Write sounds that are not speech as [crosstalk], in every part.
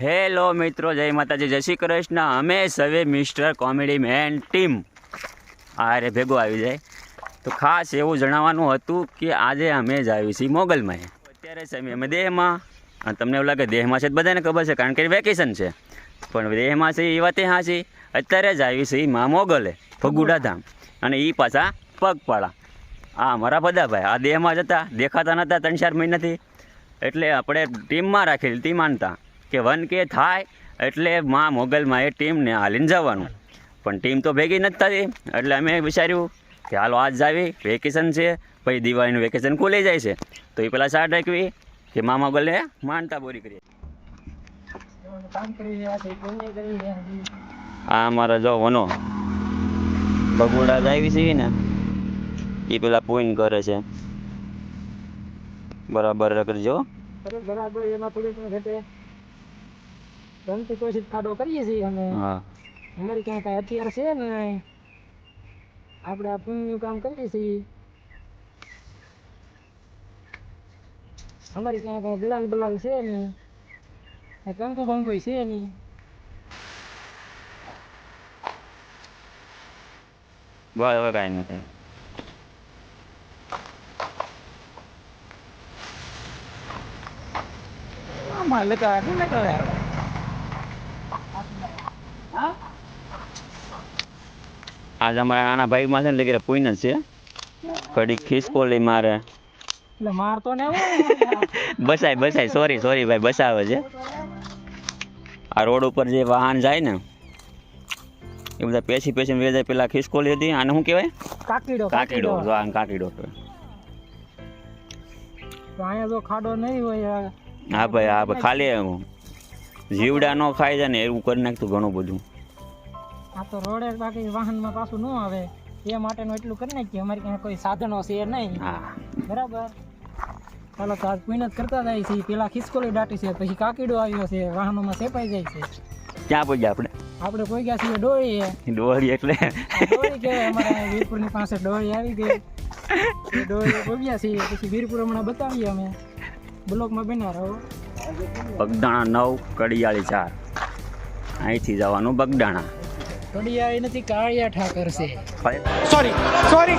Hello મિત્રો, જય માતાજી, જય શ્રી કૃષ્ણ. અમે સવે મિસ્ટર કોમેડી મેન ટીમ આરે ભેગો આવી જાય. તો ખાસ એવું જણાવવાનું હતું કે આજે અમે જ આવી છીએ મોગલમાં. અત્યારે છે અમે દેહમાં. તમને એવું લાગે દેહમાં છે બધાને ખબર છે, કારણ કે વેકેશન છે. પણ દેહમાં છે એ વાતે હા છે. અત્યારે જ આવી છે માં મોગલે, ફગુડા ધામ. અને એ પાછા પગપાળા. આ અમારા બધાભાઈ આ દેહમાં જતા દેખાતા નહોતા ત્રણ ચાર મહિનાથી. એટલે આપણે ટીમમાં રાખેલી તી માનતા. કે વન કે થાય, એટલે માં મોગલમાં એ ટીમને હાલીને જવાનું. પણ ટીમ તો ભેગી નથી થતી, એટલે અમે વિચાર્યું કે હાલો આજ જાવી, વેકેશન છે, પછી દિવાળીનું વેકેશન ખુલી જાય છે. તો એ પેલા સાટ રાખવી કે મા મોગલને માનતા બોરી કરીએ. આ અમારા જો વનો. બગુડા જાવી છે ને, એ પેલા પોઈન કરે છે. બરાબર કરજો બરાબર એમાં ગમતી કોશિશ ખાડો કરીએ છીએ અમે અમારી ક્યાં કાંઈ હથિયાર છે ને આપણે આ પુણ્યનું કામ કરીએ છીએ. અમારી ક્યાં કાંઈ ગલાલ બલાલ છે ને કંકુ કંકુ છે નહીં? બસ હવે કાંઈ નથી. આમાં લેતા કોને કરે આજ અમારા નાના ભાઈમાં છે ને પૂન જ છે. કડી ખિસકોલી મારે. એટલે મારતો ને બસાય બસાય સોરી સોરી ભાઈ બસાવે છે. આ રોડ ઉપર જે વાહન જાય ને એ બધા પેસી પેસીને વેચાય પેલા ખિસકોલી હતી. આને શું કહેવાય? કાકીડો કાકીડો જો આ કાકીડો. તો અહીંયા જો ખાડો નહીં હોય હા ભાઈ હા ભાઈ ખાલી જીવડા નો ખાઈ જાય ને એવું કરી નાખતું ઘણું બધું. આ તો રોડે બાકી વાહનમાં પાછું ન આવે. એ માટેનું એટલું કરી નાખીએ. અમારી ક્યાં કોઈ સાધનો છે નહીં. હા. બરાબર. ચાલો તો આજ પુણ્ય કરતા જાય છે. પેલા ખિસકોલી દાટી છે. પછી કાકીડો આવ્યો છે. વાહનોમાં સેપાઈ જાય છે. ક્યાં પૂછ્યા આપણે? આપણે કોઈ ગયા છીએ ડોળી ડોળી એટલે. ડોળી કે અમારા વીરપુરની પાસે ડોળી આવી ગઈ. ડોળી પગ્યા છીએ. પછી વીરપુર હમણાં બતાવીએ અમે. બ્લોકમાં બન્યા રહો. બગદાણા નવ કડિયાળી ચાર. અહીંથી જવાનું બગદાણા. કડિયાળી નથી કાળિયા ઠાકર છે. Sorry sorry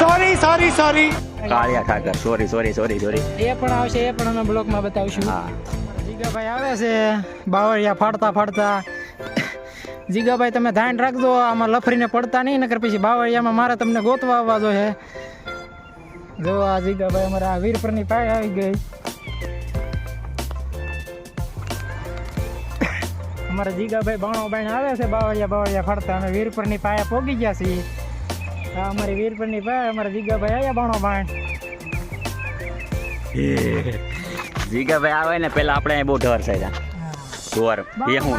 sorry sorry sorry Kaliya Thakar sorry sorry sorry sorry એ પણ આવશે એ પણ અમે બ્લોકમાં બતાવીશું. હા. જીગાભાઈ આવે છે બાવળિયા ફાડતા ફાડતા. જીગાભાઈ તમે ધ્યાન રાખજો આમાં લફરીને પડતા નહીં નકર પછી બાવળિયામાં મારે તમને ગોતવા આવવા જો છે જો આ જીગાભાઈ અમારા વીરપુરની પાય આવી ગઈ. અમારા જીગાભાઈ બાણો બાણ આવે છે બાવળિયા બાવળિયા ફરતા. અમે વીરપુરની પાયા પોગી ગયા છીએ. હા અમારી વીરપુરની પાયા અમારા જીગાભાઈ આવ્યા બાણો બાણ જીગાભાઈ આવે ને પેલા આપણે બહુ ઢર છે ઢોર એ હું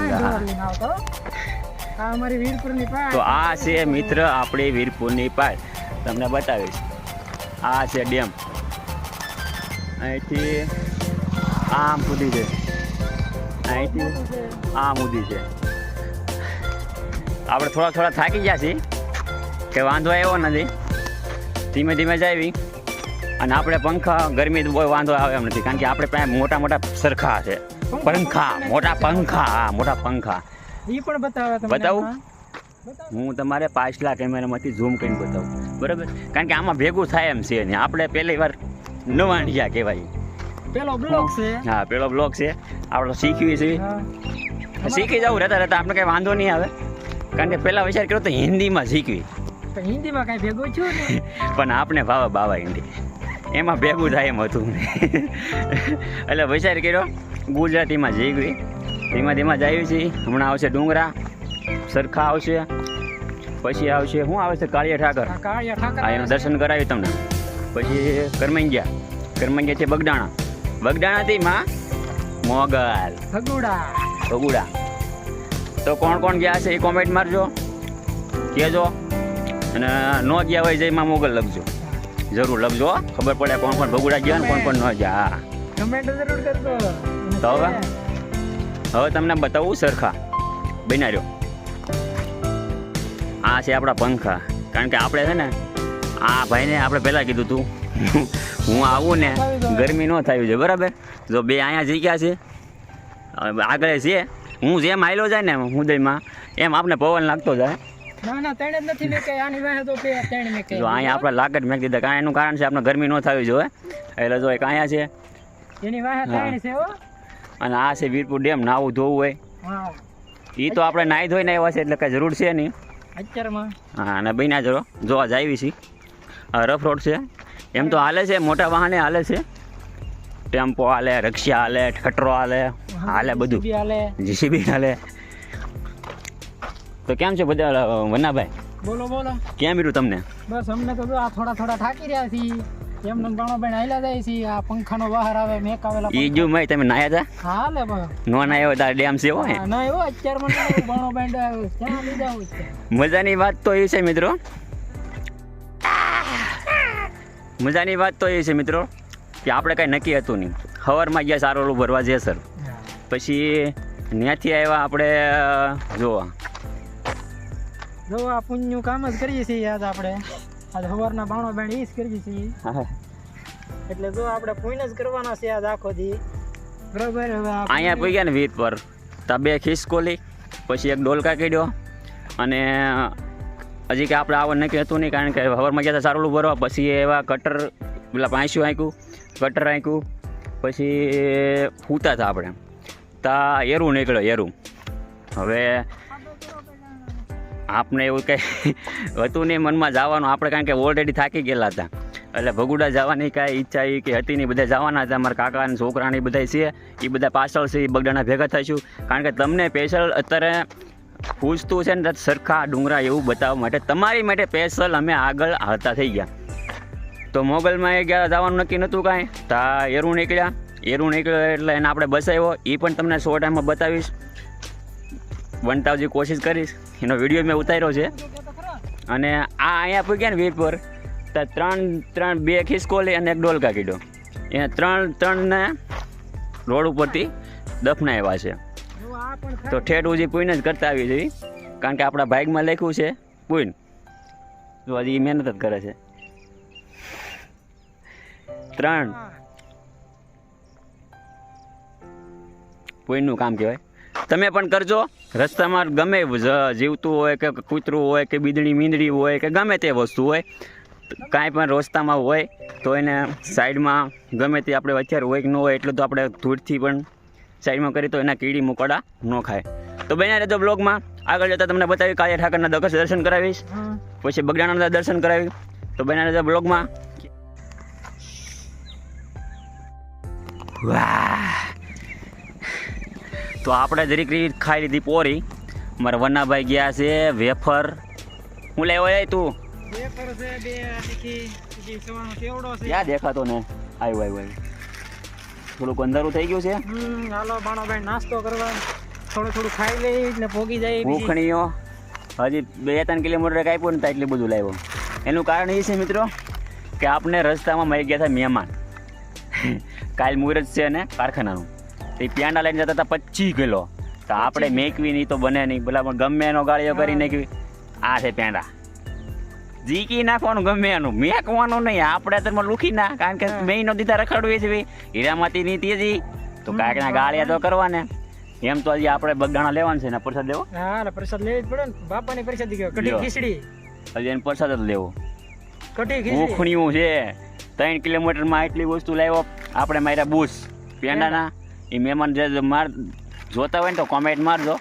અમારી વીરપુરની પાય. તો આ છે મિત્ર આપણી વીરપુરની પાય. તમને બતાવીશ. આ છે ડેમ. અહીંથી આમ સુધી છે. અહીંથી આ સુધી છે. આપણે થોડા થોડા થાકી ગયા છીએ કે વાંધો આવ્યો નથી. ધીમે ધીમે જાવી અને આપણે પંખા ગરમી બહુ વાંધો આવે એમ નથી કારણ કે આપણે પાસે મોટા મોટા સરખા છે. પંખા મોટા પંખા હા મોટા પંખા. એ પણ બતાવે બતાવું? હું. તમારે પાછલા કેમેરામાંથી ઝૂમ કરીને બતાવું. બરાબર? કારણ કે આમાં ભેગું થાય એમ છે ને આપણે પહેલી વાર નવાણિયા કહેવાય. પેલો બ્લોક છે. હા પેલો બ્લોક છે. આપણે શીખવી છે શીખી જવું રહેતા રહેતા આપણે કંઈ વાંધો નહીં આવે. કારણ કે પહેલાં વિચાર કર્યો તો હિન્દીમાં શીખવી. હિન્દીમાં કઈ ભેગું છું ને? [laughs] પણ આપણે ભાવે બાવા હિન્દી. એમાં ભેગું થાય એમ હતું. [laughs] એટલે વિચાર કર્યો ગુજરાતીમાં શીખવી. ધીમા ધીમા જાય છે હમણાં આવશે ડુંગરા સરખા આવશે. પછી આવશે શું આવે છે કાળિયા ઠાકર. આ કાળિયા ઠાકર એનું દર્શન કરાવ્યું તમને. પછી કર્મંગ્યા. કરમંગિયા છે બગડાણા બગડાણાથી માં? મોગલ. ભગુડા. ભગુડા. તો કોણ કોણ ગયા છે એ કોમેન્ટ મારજો. કહેજો. અને ન ગયા હોય જયમાં મોગલ લખજો. જરૂર લખજો ખબર પડે કોણ કોણ ભગુડા ગયા ને કોણ કોણ ન ગયા. હા. કમેન્ટ જરૂર કરજો. તો હવે? હવે તમને બતાવું સરખા. બન્યા રહ્યો. આ છે આપણા પંખા. કારણ કે આપણે છે ને આ ભાઈને આપણે પહેલાં કીધું તું હું આવું ને ગરમી ન થયું છે બરાબર? જો બે અહીંયા જઈ ગયા છે આગળ છે. હું જેમ આવેલો જાય ને ઉદયમાં એમ આપણે પવન લાગતો જાય. આપણે લાકડ મેં દીધા કાંઈ એનું કારણ છે આપણે ગરમી ન થવી જોઈએ એટલે જો એક અહીંયા છે. અને આ છે વીરપુર ડેમ નાવું ધોવું હોય. એ તો આપણે નાહી ધોઈને આવ્યા છે એટલે કાંઈ જરૂર છે નહીં. હા અને બન્યા જરો જોવા જાવી છે આ રફ રોડ છે. એમ તો હાલે છે મોટા વાહને હાલે છે. ટેમ્પો હાલે રક્ષા હાલે ઠટરો હાલે હાલે બધું. જીસીબી હાલે. તો કેમ છે બધા વનાભાઈ? બોલો બોલો. કેમ રહ્યું તમને? બસ અમને તો આ થોડા થોડા થાકી રહ્યા છીએ. એમ બાણો બેન હાલ્યા જાય છે આ પંખાનો બહાર આવે મેક આવેલા ઈ જો મે તમે નાયા હતા હાલે બસ. નો નાયો હોય ડેમ છે હોય ના એવો અત્યાર મને બાણો બેન ક્યાં લીધા હોય? મજાની વાત તો એ છે મિત્રો. મજાની વાત તો એ છે મિત્રો કે આપણે કાંઈ નક્કી હતું નહીં. સવારમાં ગયા સારોલું ભરવા જેસર પછી ત્યાંથી આવ્યા આપણે જોવા. જોવા પુણ્યનું કામ જ કરીએ છીએ આજ આપણે. આજ સવારના બાણો બેન એ જ કરીએ છીએ. એટલે જો આપણે પુણ્ય જ કરવાના છે આજ આખો દી. બરોબર હવે અહીંયા પડી ગયા ને વીર પર. તા બે ખિસકોલી પછી એક ડોલકા કીડ્યો અને હજી કે આપણે આવવાનું નક્કી હતું નહીં, કારણ કે હવરમાં ગયા સારોલું ભરવા. પછી એવા કટર પેલા પાંસ્યું આંક્યું કટર આંક્યું, પછી ફૂતા હતા આપણે. તા એરું નીકળ્યો, એરું. હવે આપણે એવું કંઈ હતું નહીં, મનમાં જવાનું. આપણે કારણ કે ઓલરેડી થાકી ગયેલા હતા. એટલે ભગુડા જવાની કાંઈ ઈચ્છા એ કે હતી નહીં, બધા જવાના હતા. મારા કાકા અને છોકરા બધા છે એ બધા પાછળ છે એ બગડાના ભેગા થઈશું. કારણ કે તમને સ્પેશિયલ અત્યારે પૂછતું છે ને સરખા ડુંગરા એવું બતાવવા માટે તમારી માટે સ્પેશિયલ અમે આગળ હાલતા થઈ ગયા. તો મોગલમાં એ ગયા, જવાનું નક્કી નહોતું કાંઈ. તા એરું નીકળ્યા. એરું નીકળ્યો એટલે એને આપણે બસાવ્યો એ પણ તમને સો ટાઈમમાં બતાવીશ. વનતાવજી કોશિશ કરીશ. એનો વીડિયો મેં ઉતાર્યો છે. અને આ અહીંયા પૂગ્યા ને વીર પર. તો ત્રણ ત્રણ, બે ખિસકોલી અને એક ડોલકા કીધો. એ ત્રણ, ત્રણને રોડ ઉપરથી દફનાવ્યા છે. તો ઠેઠ ઉજી પૂઈને જ કરતા આવી જઈ કારણ કે આપણા ભાઈમાં લખ્યું છે પૂઈન જો હજી મહેનત જ કરે છે. ત્રણ. પૂઈનનું કામ કહેવાય. તમે પણ કરજો. રસ્તામાં ગમે જીવતું હોય કે કૂતરું હોય કે બીદડી મીંદડી હોય કે ગમે તે વસ્તુ હોય કાંઈ પણ રસ્તામાં હોય તો એને સાઈડમાં ગમે તે આપણે અત્યારે હોય કે ન હોય એટલું તો આપણે ધૂળથી પણ સાઈડમાં કરી તો એના કીડી મુકડા ન ખાય. તો બન્યા રહેજો બ્લોગમાં. આગળ જતાં તમને બતાવી કાળિયા ઠાકરના દર્શન દર્શન કરાવીશ. પછી બગડાના દર્શન કરાવી. તો બન્યા રહેજો બ્લોગમાં. વાહ. તો આપણે જરીક રીત ખાઈ લીધી પોરી. મારા વન્નાભાઈ ગયા છે વેફર. હું લેવો જાય તું? ક્યાં દેખાતો ને આવ્યું આવ્યું આવ્યું થોડુંક અંધારું થઈ ગયું છે. હાલો બાણો નાસ્તો કરવા. થોડું થોડું ખાઈ લઈ એટલે ભોગી જાય ભૂખણીઓ હજી બે ત્રણ કિલોમીટર કાપ્યું ને એટલું બધું લાવ્યો. એનું કારણ એ છે મિત્રો કે આપણે રસ્તામાં મળી ગયા હતા મહેમાન. કાલ મુહૂર્ત છે ને કારખાનાનું. તે પ્યાંડા લઈને જતા હતા પચીસ કિલો. તો આપણે મેકવી નહીં તો બને નહીં. બોલા પણ ગમે એનો ગાળીઓ કરી નાખવી. આ છે પેંડા જીકી નાખવાનું ગમે એનું. મેકવાનું નહીં. આપણે તો લુખી ના. કારણ કે મહિનો દીધા રખડવી છે હીરામાંથી ની તેજી તો કાંઈકના ગાળિયા તો કરવાને. એમ તો હજી આપણે બગદાણા લેવાનું છે ને. પ્રસાદ લેવો? હા પ્રસાદ લેવી જ પડે ને. બાપાની પ્રસાદ ગયો કઢી ખીચડી. હજી એને પ્રસાદ જ લેવો. કઢી ખીચડી. ઉખણીયું છે. ત્રણ કિલોમીટરમાં એટલી વસ્તુ લાવ્યો. આપણે માર્યા બુશ. પેંડાના. એ મહેમાન જે માર જોતા હોય ને તો કોમેન્ટ મારજો.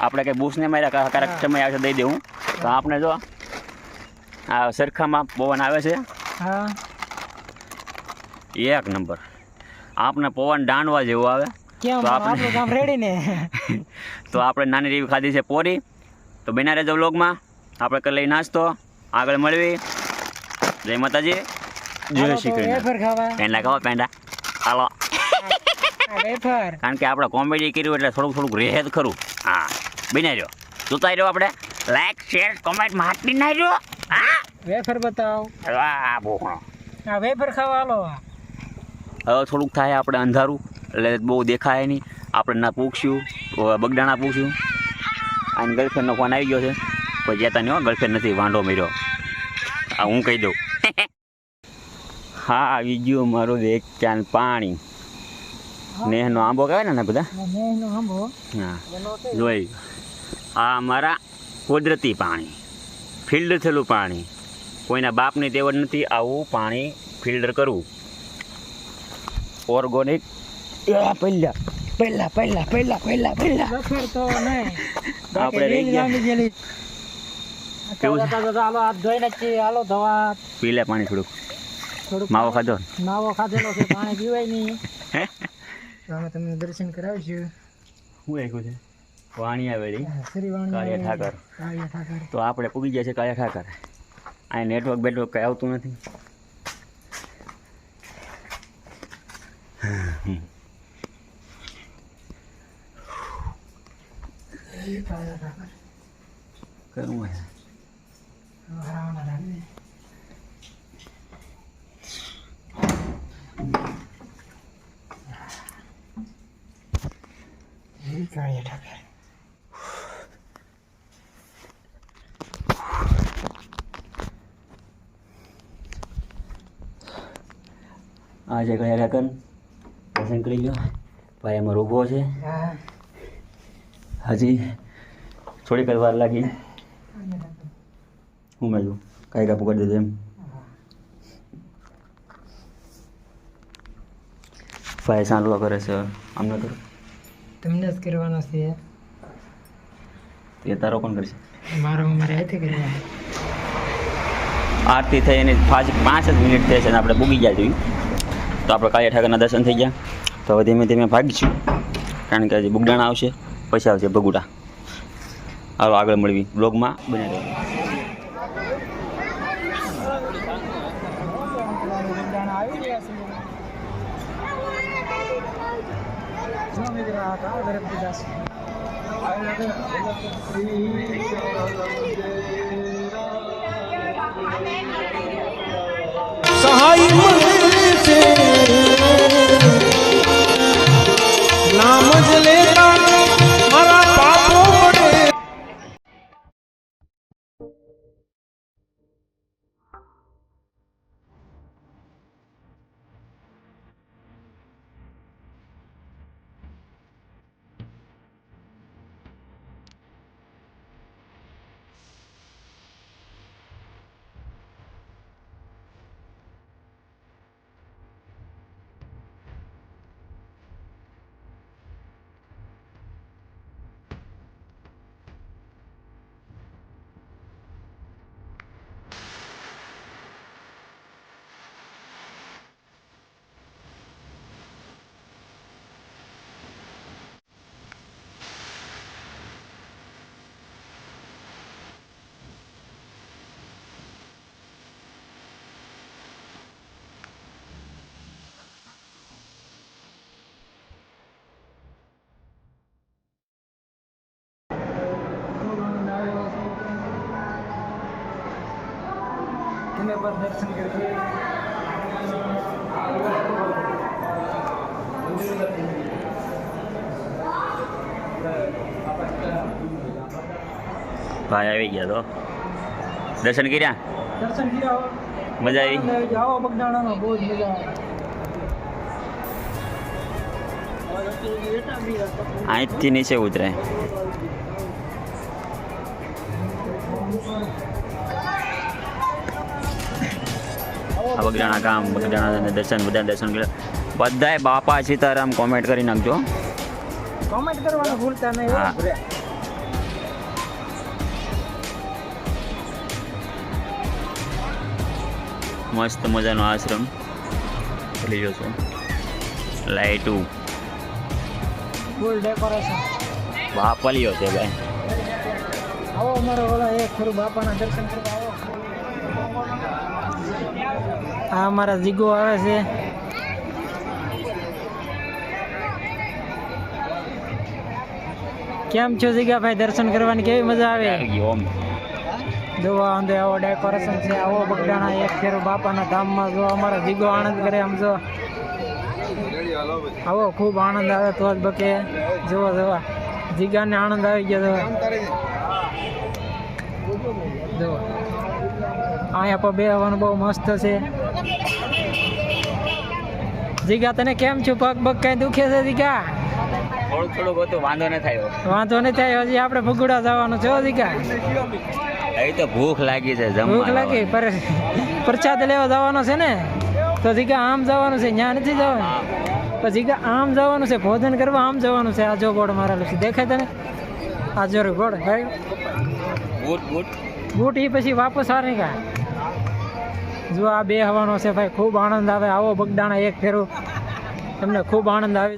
આપણે કંઈ બુશને માર્યા? કારક સમય આવશે દઈ દેવું. તો આપણે જો આ સરખામાં પવન આવે છે? હા. એક નંબર. આપણે પવન દાંડવા જેવું આવે. તો આપણે- આપણું કામ રેડી ને [laughs] તો આપણે નાની રીવી ખાધી છે પોરી. તો બના રહેજો વ્લોગમાં. આપણે કરી લઈ નાસ્તો. આગળ મળવી. જય માતાજી. જય શ્રી કૃષ્ણ. ખાવા. પેંડા ખાવા પેંડા. હાલો. કારણ કે આપણે કોમેડી કર્યું એટલે થોડુંક થોડુંક રહે જ ખરું. હા. બિના રહ્યો. જોતા રહ્યો આપણે. લાઈક શેર કોમેન્ટ માટી નાખ્યો. હા. વેફર બતાવો. આ ભોખણો. આ વેફર ખાવા આલો હવે થોડુંક થાય આપણે અંધારું એટલે બહુ દેખાય નહીં. આપણે ના પૂછ્યું બગડાણા પૂછ્યું. આને ગર્લફ્રેન્ડનો ફોન આવી ગયો છે. કોઈ જતા નહીં હો ગર્લફ્રેન્ડ નથી વાંઢો મેર્યો. આ હું કહી દઉં. હા આવી ગયું મારો એક ચાન પાણી. નેહનો આંબો કહેવાય ને બધા? હા જોઈ. આ મારા કુદરતી પાણી ફિલ્ડ થયેલું પાણી. કોઈના બાપની તેવડ નથી આવું પાણી ફિલ્ટર કરવું. ઓર્ગોનિક. પહેલા પહેલા પહેલા પહેલા પહેલા પહેલા. આપણે રહી ગયા. પાણી થોડુંક. માવો ખાધો? માવો ખાધેલો છે પાણી પીવાય નહીં. હે? અમે તમને દર્શન કરાવીશું. શું રાખ્યું છે? વાણી આવેલી. કાળિયા ઠાકર. કાળિયા ઠાકર. તો આપણે પૂગી ગયા છે કાળિયા ઠાકર. અહીં નેટવર્ક બેટવર્ક કંઈ આવતું નથી કાળિયા ઠાકર કરવું છે હરાવવાના રાખજે. એ કાળિયા ઠાકર આ છે કયા રેકન પસંદ કરી લો ભાઈ એમાં ઊભો છે. હજી થોડીક વાર લાગી. હું મેં કાંઈ કાપું કરી દેજો એમ. ભાઈ સાંડલો કરે છે. આમને કરો તમને જ કરવાનો છે. તે તારો કોણ કરશે? મારો મારે હાથે કરવાનો. આરતી થઈ એની પાંચ પાંચ જ મિનિટ થઈ છે અને આપણે ભૂગી ગયા જોઈએ તો આપણે કાળિયા ઠાકરના દર્શન થઈ ગયા. તો હવે ધીમે ધીમે ભાગીશું. કારણ કે હજી બુગડાણા આવશે, પછી આવશે બગુડા હાલો આગળ મળવી. બ્લોગમાં બને રહેજો. જો મિત્ર તમે પણ દર્શન કરજો. ભાઈ આવી ગયા તો. દર્શન કર્યા? દર્શન કર્યા મજા આવી? જાઓ બગદાણાનો બહુ જ મજા આવે. અહીંથી નીચે ઉતરે આ બગડાણા ગામ બગડાણા દર્શન બધા દર્શન કર્યા. બધાય બાપા સીતારામ કોમેન્ટ કરી નાખજો કોમેન્ટ કરવાનું ભૂલતા નહીં હા. મસ્ત મજાનો આશ્રમ. લઈ જશો લાઈટું ફૂલ ડેકોરેશન લ્યો છે ભાઈ. આવો અમારો ઓલા એક ખરું બાપાના દર્શન કરવા આવો આ અમારા જીગો આવે છે કેમ છો જીગાભાઈ દર્શન કરવાની કેવી મજા આવે આવી ગયો ઓમ જોવા અંદર આવો ડેકોરેશન છે આવો બગડાણા એક ફેરો બાપાના ધામમાં જો અમારા જીગો આનંદ કરે આમ જો આવો ખૂબ આનંદ આવે તો જ બકે જોવા જોવા જીગાને આનંદ આવી ગયો જોવા જો અહીંયા પણ બેહવાનું બહુ મસ્ત છે જીગા તને કેમ છું? પગ પગ કઈ દુખે છે જીગા? થોડું થોડું બધું વાંધો ન થયો વાંધો નહીં થાય હજી આપણે ભગુડા જવાનું છે જીગા. એ તો ભૂખ લાગી છે ભૂખ લાગી? પર પ્રસાદ લેવા જવાનો છે ને? તો જીગા આમ જવાનું છે ત્યાં નથી જવાનું. તો જીગા આમ જવાનું છે ભોજન કરવા આમ જવાનું છે આ જો બોર્ડ મારેલું છે. દેખાય તને? આ જો રે બોર્ડ ભાઈ. Boot boot. બૂટ એ પછી વાપસ આવે કા જો આ બે હવાનો છે, ભાઈ, ખૂબ આનંદ આવે. આવો બગદાણા એક ફેરો. તમને ખૂબ આનંદ આવે.